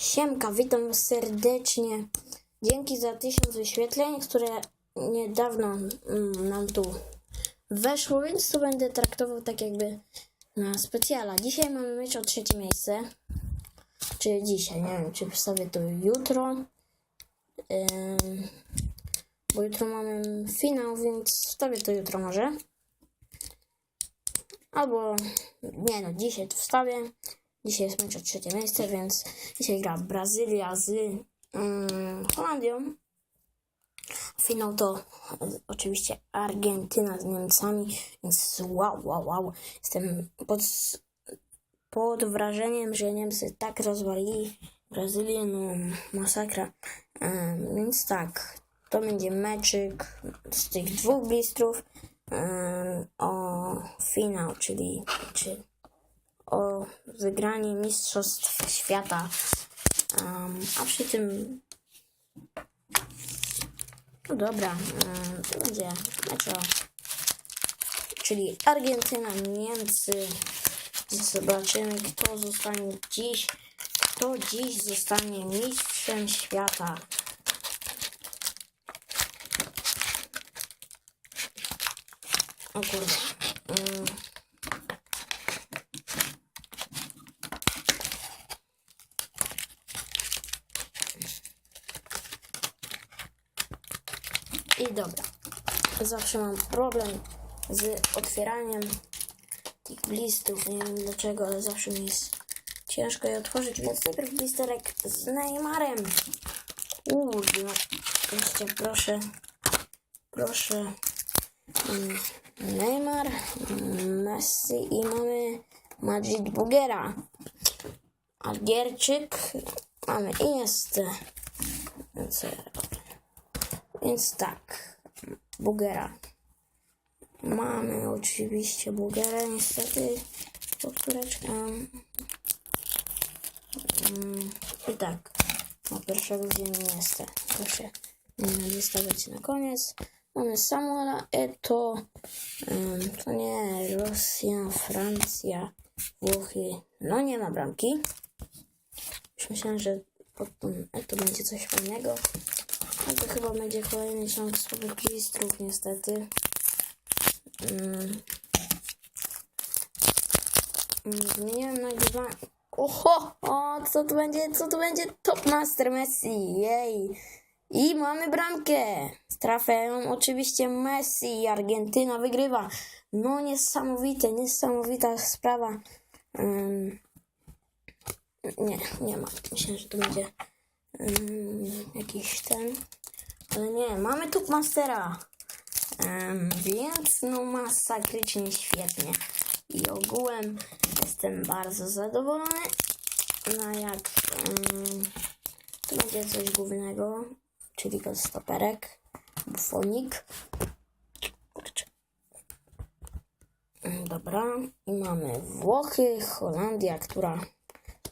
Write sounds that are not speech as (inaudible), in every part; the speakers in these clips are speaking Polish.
Siemka, witam serdecznie. Dzięki za tysiąc wyświetleń, które niedawno mm, nam tu weszło, więc to będę traktował tak jakby na specjala. Dzisiaj mamy mecz o trzecie miejsce. Czy dzisiaj, nie wiem, czy wstawię to jutro. Bo jutro mamy finał, więc wstawię to jutro może. Albo nie no, dzisiaj to wstawię. Dzisiaj jest mecz o trzecie miejsce, więc dzisiaj gra Brazylia z mm, Holandią. Finał to e, oczywiście Argentyna z Niemcami, więc wow, wow, wow. Jestem pod, pod wrażeniem, że Niemcy tak rozwalili Brazylię, no masakra. Więc tak, to będzie meczyk z tych dwóch blistrów em, o finał, czyli czy o wygranie Mistrzostw Świata. Em, a przy tym. No dobra, to będzie mecz. Czyli Argentyna, Niemcy. Zobaczymy, kto zostanie dziś. Kto dziś zostanie mistrzem świata. O kurde. Mm. I dobra. Zawsze mam problem z otwieraniem tych blistów. Nie wiem dlaczego, ale zawsze mi jest ciężko je otworzyć. Więc najpierw blisterek z Neymarem. Kurde, no. Jeszcze proszę. Proszę. Mm, Neymar, mm, Messi i mamy Madrid Bugera. Algierczyk. Mamy Iniestę. Więc, e, więc tak. Bugera. Mamy oczywiście Bugera, niestety powtóreczka. Mm, I tak. No pierwszego wziąłem Iniestę. Proszę nie wystawiać na koniec. Mamy Samuela Eto. To nie Rosja, Francja, Włochy. No nie ma bramki. Już myślałem, że pod tym Eto będzie coś fajnego. A to chyba będzie kolejny ciąg słabych blistrów, niestety. Ym, Zmieniłem nagrywanie. Oho! O, co tu będzie? Co tu będzie? Top Master Messi! Jej! I mamy bramkę! Trafiają oczywiście Messi i Argentyna wygrywa. No niesamowite, niesamowita sprawa. Ym, nie, nie ma. Myślę, że to będzie ym, jakiś ten. Nie, mamy Top Mastera. Ym, więc no masakrycznie świetnie. I ogółem jestem bardzo zadowolony. No jak to będzie coś głównego, czyli to stoperek, bufonik. Dobra, i mamy Włochy, Holandia, która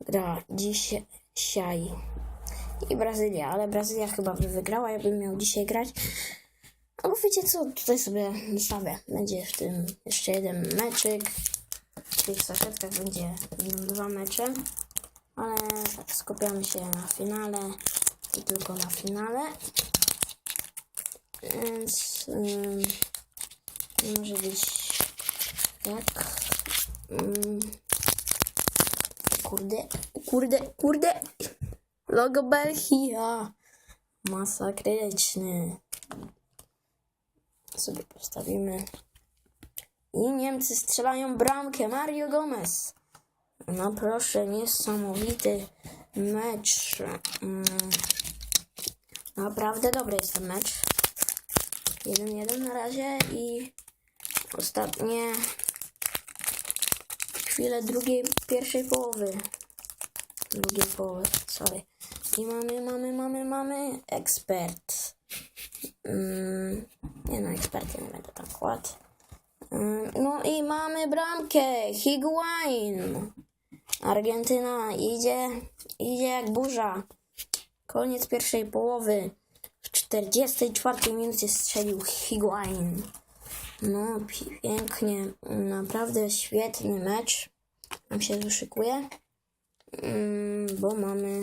gra dzisiaj i Brazylia, ale Brazylia chyba by wygrała, jakbym miał dzisiaj grać. Albo wiecie co, tutaj sobie zostawię. Będzie w tym jeszcze jeden meczyk. W tych saszetkach będzie dwa mecze. Ale tak, skupiamy się na finale i tylko na finale. Więc ym, może być tak. Kurde, kurde, kurde. Logo Belgia. Masakryczny. Sobie postawimy. I Niemcy strzelają bramkę. Mario Gomez. No proszę, niesamowity mecz. Mm. Naprawdę dobry jest ten mecz. 1-1 na razie i ostatnie chwile drugiej, pierwszej połowy. Drugiej połowy, sorry. I mamy, mamy, mamy, mamy ekspert. Mm, nie no, eksperty nie będę tak kładł. Mm, no i mamy bramkę. Higuain. Argentyna idzie, idzie jak burza. Koniec pierwszej połowy. W 44 minucie strzelił Higuain. No, pi- pięknie. Naprawdę świetny mecz. Nam się wyszykuje. Mm, bo mamy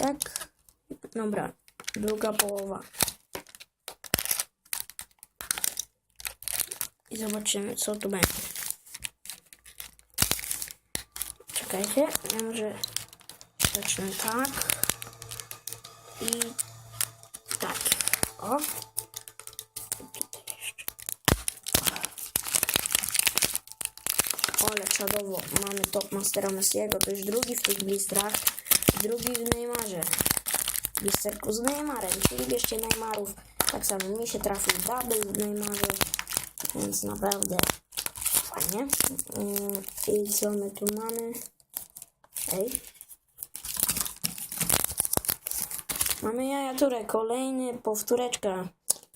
Tak. Dobra. Druga połowa. I zobaczymy, co tu będzie. Czekajcie, ja może zacznę tak. I tak. O. Ale czadowo. Mamy top Mastera Messiego. To już drugi w tych blistrach. Drugi w Neymarze. Blisterku z Neymarem. Czyli bierzcie Neymarów. Tak samo mi się trafił double w Neymarze. Więc naprawdę fajnie. Mm, I co my tu mamy? Ej. Mamy jajaturę. Kolejny powtóreczka.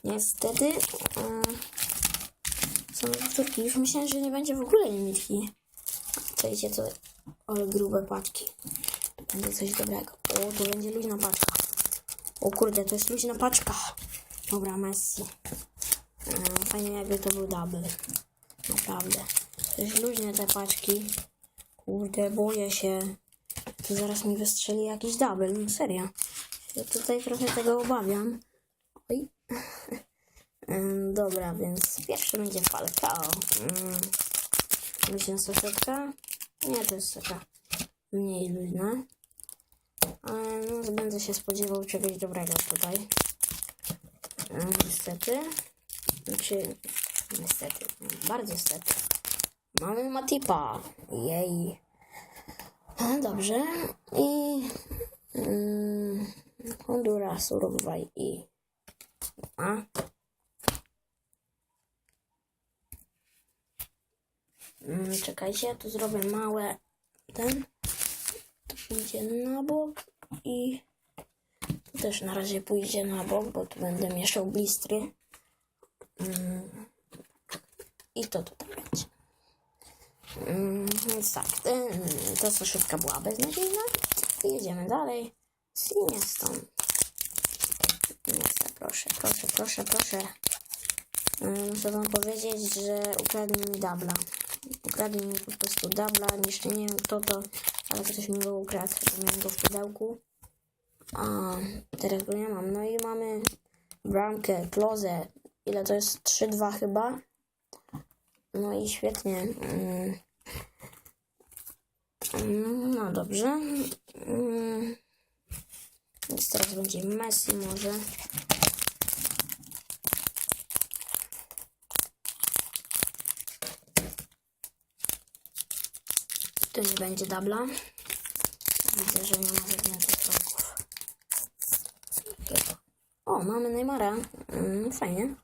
Niestety. mm, są powtórki. Już myślałem, że nie będzie w ogóle limitki. Czekajcie, co... Ale grube paczki. Będzie coś dobrego. O, tu będzie luźna paczka. O kurde, to jest luźna paczka. Dobra, Messi. E, Fajnie jakby to był double. Naprawdę. To jest luźne te paczki. Kurde, boję się. To zaraz mi wystrzeli jakiś double. No serio. Ja tutaj trochę tego obawiam. Oj. Ym, (laughs) Dobra, więc pierwszy będzie Falcao. Ym, Luźna saszetka. Nie, to jest taka mniej luźna. Ale no, będę się spodziewał czegoś dobrego tutaj. Ym, Niestety. Znaczy, niestety, bardzo niestety. Mamy Matipa. Jej. No, Dobrze. I mm, Honduras, Uruguay i a. Mm, Czekajcie, tu zrobię małe ten. Pójdzie na bok i to też na razie pójdzie na bok, bo tu będę mieszał blistry. Mm, I to tutaj będzie. Mm, Więc tak, ta saszetka była beznadziejna. I jedziemy dalej z Iniestą. Iniesta, proszę, proszę, proszę, proszę. Mm, Muszę wam powiedzieć, że ukradli mi dubla. Ukradli mi po prostu dubla, jeszcze nie wiem kto to, ale ktoś mi go ukradł, bo miałem go w pudełku. A teraz go nie mam. No i mamy bramkę, klozę. Ile to jest? 3-2 chyba. No i świetnie. Mm. No dobrze. Mm. Więc teraz będzie Messi może. Tu nie będzie dubla. Widzę, że nie ma żadnych kroków. O, mamy Neymara. Mm, fajnie.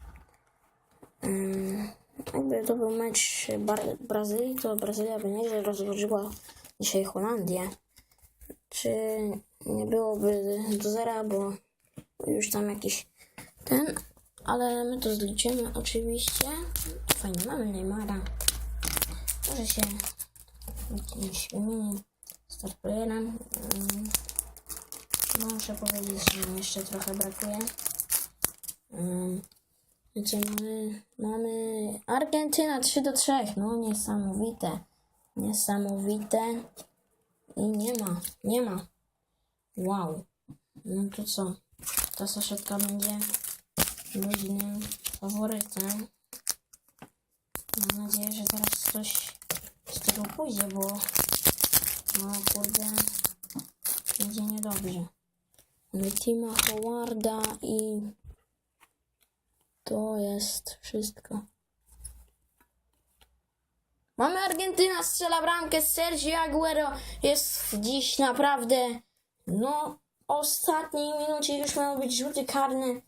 Mm, jakby to był mecz Bar- Brazylii, to Brazylia by nieźle rozłożyła dzisiaj Holandię. Czy nie byłoby do zera, bo już tam jakiś ten, ale my to zliczymy oczywiście. Fajnie, mamy Neymara. Może się jakimś wymieni start playerem. Mm, No, muszę powiedzieć, że jeszcze trochę brakuje. Mm, Wiecie, mamy, mamy Argentyna 3 do 3. No niesamowite. Niesamowite. I nie ma, nie ma. Wow. No to co? Ta saszetka będzie luźnym faworytem. Mam nadzieję, że teraz coś z tego pójdzie, bo no kurde będzie niedobrze. Tima Howarda i to jest wszystko. Mamy Argentyna, strzela bramkę, Sergio Aguero jest dziś naprawdę, no, ostatniej minucie już miał być rzuty karne.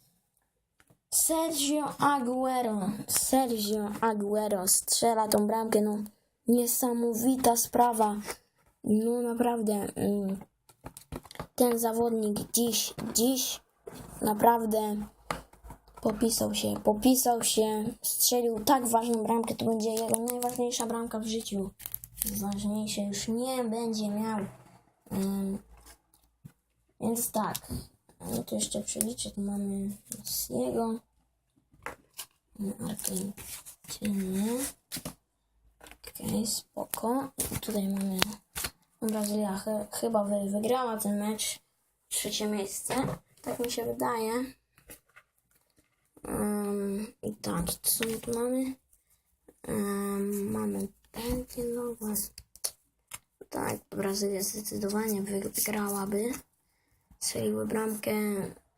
Sergio Aguero, Sergio Aguero strzela tą bramkę, no, niesamowita sprawa. No naprawdę, mm, ten zawodnik dziś, dziś naprawdę Popisał się, popisał się, strzelił tak ważną bramkę, to będzie jego najważniejsza bramka w życiu. Ważniejsze już nie będzie miał. Ym, więc tak, no to jeszcze przeliczę, tu mamy Messiego, mamy Argentynę, okej, spoko. I tutaj mamy Brazylia ch- chyba wy- wygrała ten mecz, trzecie miejsce. Tak mi się wydaje. Um, I tak, co my tu mamy? Um, mamy Pentylowa. Tak, Brazylia zdecydowanie wygrałaby. Strzeliły bramkę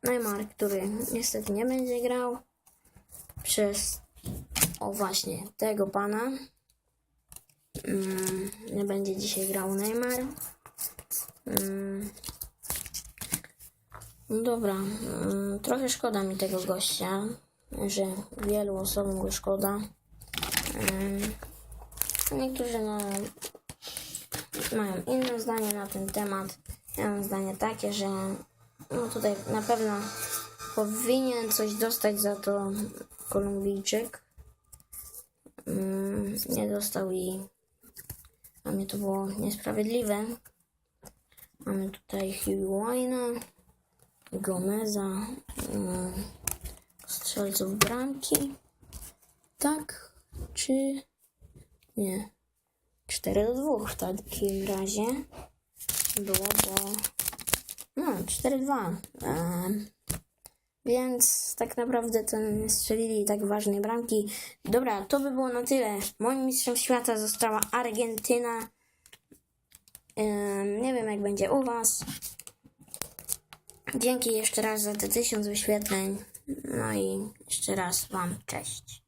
Neymar, który niestety nie będzie grał przez o właśnie tego pana. Mm, będzie dzisiaj grał Neymar. Mm, no dobra, mm, trochę szkoda mi tego gościa, że wielu osobom go szkoda. Mm, niektórzy no, mają inne zdanie na ten temat. Ja mam zdanie takie, że no tutaj na pewno powinien coś dostać za to Kolumbijczyk. Mm, nie dostał i dla mnie to było niesprawiedliwe. Mamy tutaj Higuaina, Gomeza, mm, strzelców bramki. Tak? Czy nie? 4 do 2 w takim razie było, bo no 4-2. Więc tak naprawdę to nie strzelili tak ważnej bramki. Dobra, to by było na tyle. Moim mistrzem świata została Argentyna. Nie wiem jak będzie u Was. Dzięki jeszcze raz za te tysiąc wyświetleń. No i jeszcze raz Wam cześć.